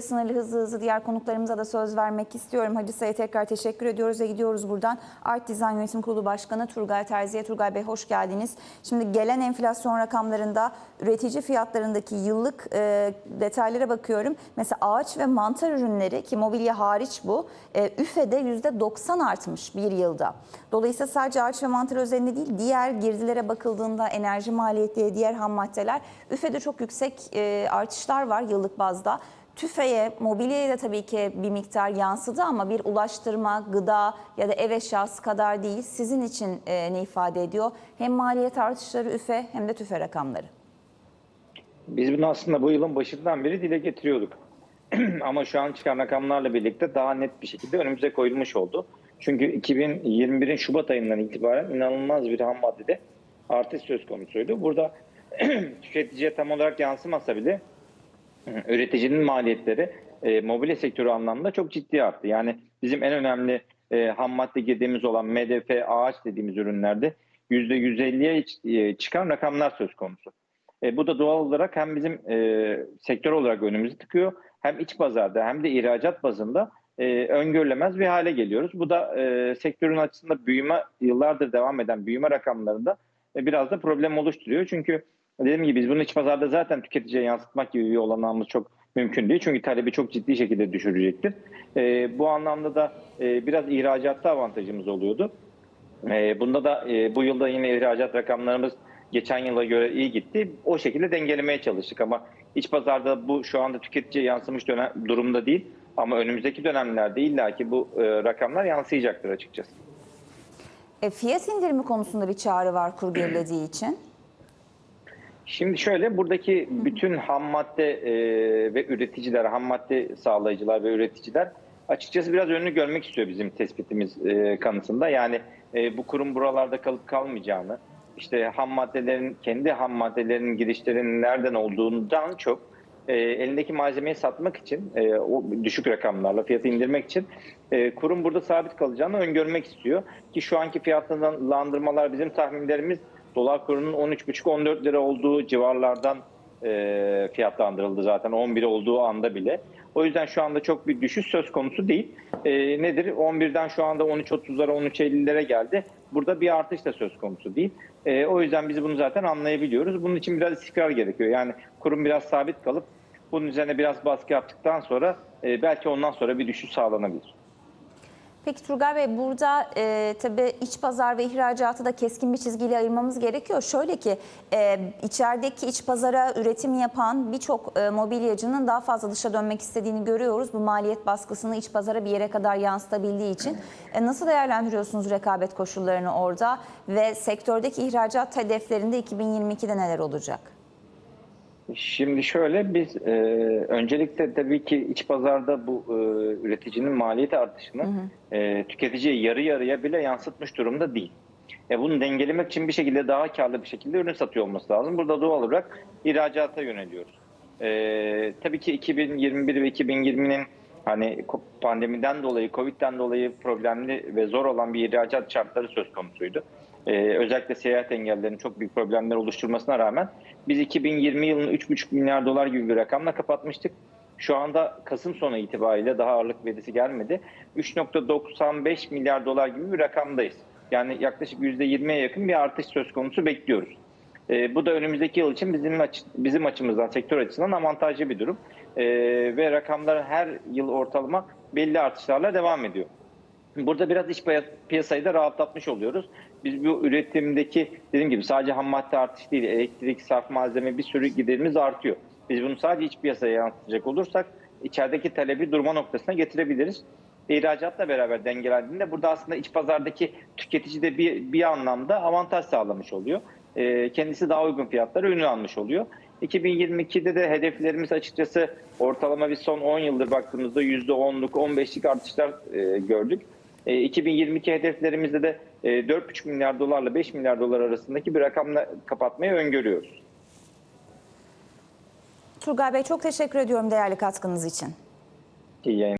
Sınırlı hızlı hızlı diğer konuklarımıza da söz vermek istiyorum. Hacı Say'a tekrar teşekkür ediyoruz ve gidiyoruz buradan. Art Design Yönetim Kurulu Başkanı Turgay Terzi'ye. Turgay Bey hoş geldiniz. Şimdi gelen enflasyon rakamlarında üretici fiyatlarındaki yıllık e, detaylara bakıyorum. Mesela ağaç ve mantar ürünleri ki mobilya hariç bu e, üfede %90 artmış bir yılda. Dolayısıyla sadece ağaç ve mantar özelinde değil diğer girdilere bakıldığında enerji maliyetleri, diğer ham maddeler üfede çok yüksek e, artışlar var yıllık bazda. TÜFE'ye, mobilyaya da tabii ki bir miktar yansıdı ama bir ulaştırma, gıda ya da ev eşyası kadar değil. Sizin için e, ne ifade ediyor? Hem maliyet artışları üfe hem de tüfe rakamları. Biz bunu aslında bu yılın başından beri dile getiriyorduk. Ama şu an çıkan rakamlarla birlikte daha net bir şekilde önümüze koyulmuş oldu. Çünkü 2021'in Şubat ayından itibaren inanılmaz bir ham maddede artış söz konusuydu. Burada tüketiciye tam olarak yansımasa bile üreticinin maliyetleri e, mobilya sektörü anlamında çok ciddi arttı. Yani bizim en önemli e, ham madde girdiğimiz olan MDF, ağaç dediğimiz ürünlerde %150'ye e, çıkan rakamlar söz konusu. E, bu da doğal olarak hem bizim e, sektör olarak önümüzü tıkıyor hem iç pazarda hem de ihracat bazında e, öngörülemez bir hale geliyoruz. Bu da e, sektörün açısında büyüme yıllardır devam eden büyüme rakamlarında e, biraz da problem oluşturuyor. Çünkü dediğim gibi biz bunu iç pazarda zaten tüketiciye yansıtmak gibi bir olanağımız çok mümkün değil. Çünkü talebi çok ciddi şekilde düşürecektir. E, bu anlamda da e, biraz ihracatta avantajımız oluyordu. E, bunda da e, bu yılda yine ihracat rakamlarımız geçen yıla göre iyi gitti. O şekilde dengelemeye çalıştık ama iç pazarda bu şu anda tüketiciye yansımış dönem, durumda değil. Ama önümüzdeki dönemlerde illaki bu e, rakamlar yansıyacaktır açıkçası. E, fiyat indirimi konusunda bir çağrı var kur gerilediği için. Şimdi şöyle buradaki bütün ham madde e, ve üreticiler, ham madde sağlayıcılar ve üreticiler açıkçası biraz önünü görmek istiyor bizim tespitimiz e, kanısında. Yani e, bu kurum buralarda kalıp kalmayacağını, işte ham maddelerin, kendi ham maddelerinin girişlerinin nereden olduğundan çok e, elindeki malzemeyi satmak için, e, o düşük rakamlarla fiyatı indirmek için e, kurum burada sabit kalacağını öngörmek istiyor. Ki şu anki fiyatlandırmalar bizim tahminlerimiz dolar kurunun 13,5-14 lira olduğu civarlardan e, fiyatlandırıldı zaten 11 olduğu anda bile. O yüzden şu anda çok bir düşüş söz konusu değil. E, nedir? 11'den şu anda 13.30'lara 13.50'lere geldi. Burada bir artış da söz konusu değil. E, o yüzden biz bunu zaten anlayabiliyoruz. Bunun için biraz istikrar gerekiyor. Yani kurum biraz sabit kalıp bunun üzerine biraz baskı yaptıktan sonra e, belki ondan sonra bir düşüş sağlanabilir. Peki Turgay Bey burada e, tabii iç pazar ve ihracatı da keskin bir çizgiyle ayırmamız gerekiyor. Şöyle ki e, içerideki iç pazara üretim yapan birçok e, mobilyacının daha fazla dışa dönmek istediğini görüyoruz. Bu maliyet baskısını iç pazara bir yere kadar yansıtabildiği için. E, nasıl değerlendiriyorsunuz rekabet koşullarını orada ve sektördeki ihracat hedeflerinde 2022'de neler olacak? Şimdi şöyle biz e, öncelikle tabii ki iç pazarda bu e, üreticinin maliyet artışını hı hı. E, tüketiciye yarı yarıya bile yansıtmış durumda değil. E, bunu dengelemek için bir şekilde daha karlı bir şekilde ürün satıyor olması lazım. Burada doğal olarak ihracata yöneliyoruz. E, tabii ki 2021 ve 2020'nin hani pandemiden dolayı, Covid'den dolayı problemli ve zor olan bir ihracat şartları söz konusuydu. Ee, özellikle seyahat engellerinin çok büyük problemler oluşturmasına rağmen biz 2020 yılını 3,5 milyar dolar gibi bir rakamla kapatmıştık. Şu anda Kasım sonu itibariyle daha ağırlık verisi gelmedi. 3.95 milyar dolar gibi bir rakamdayız. Yani yaklaşık %20'ye yakın bir artış söz konusu bekliyoruz. E, bu da önümüzdeki yıl için bizim açı, bizim açımızdan, sektör açısından avantajlı bir durum. E, ve rakamlar her yıl ortalama belli artışlarla devam ediyor. Burada biraz iç piyasayı da rahatlatmış oluyoruz. Biz bu üretimdeki dediğim gibi sadece ham madde artış değil, elektrik, saf malzeme bir sürü giderimiz artıyor. Biz bunu sadece iç piyasaya yansıtacak olursak içerideki talebi durma noktasına getirebiliriz. İhracatla beraber dengelendiğinde burada aslında iç pazardaki tüketici de bir, bir anlamda avantaj sağlamış oluyor. E, kendisi daha uygun fiyatlara ürün almış oluyor. 2022'de de hedeflerimiz açıkçası ortalama bir son 10 yıldır baktığımızda %10'luk 15'lik artışlar e, gördük. 2022 hedeflerimizde de 4,5 milyar dolarla 5 milyar dolar arasındaki bir rakamla kapatmayı öngörüyoruz. Turgay Bey çok teşekkür ediyorum değerli katkınız için. İyi yayın.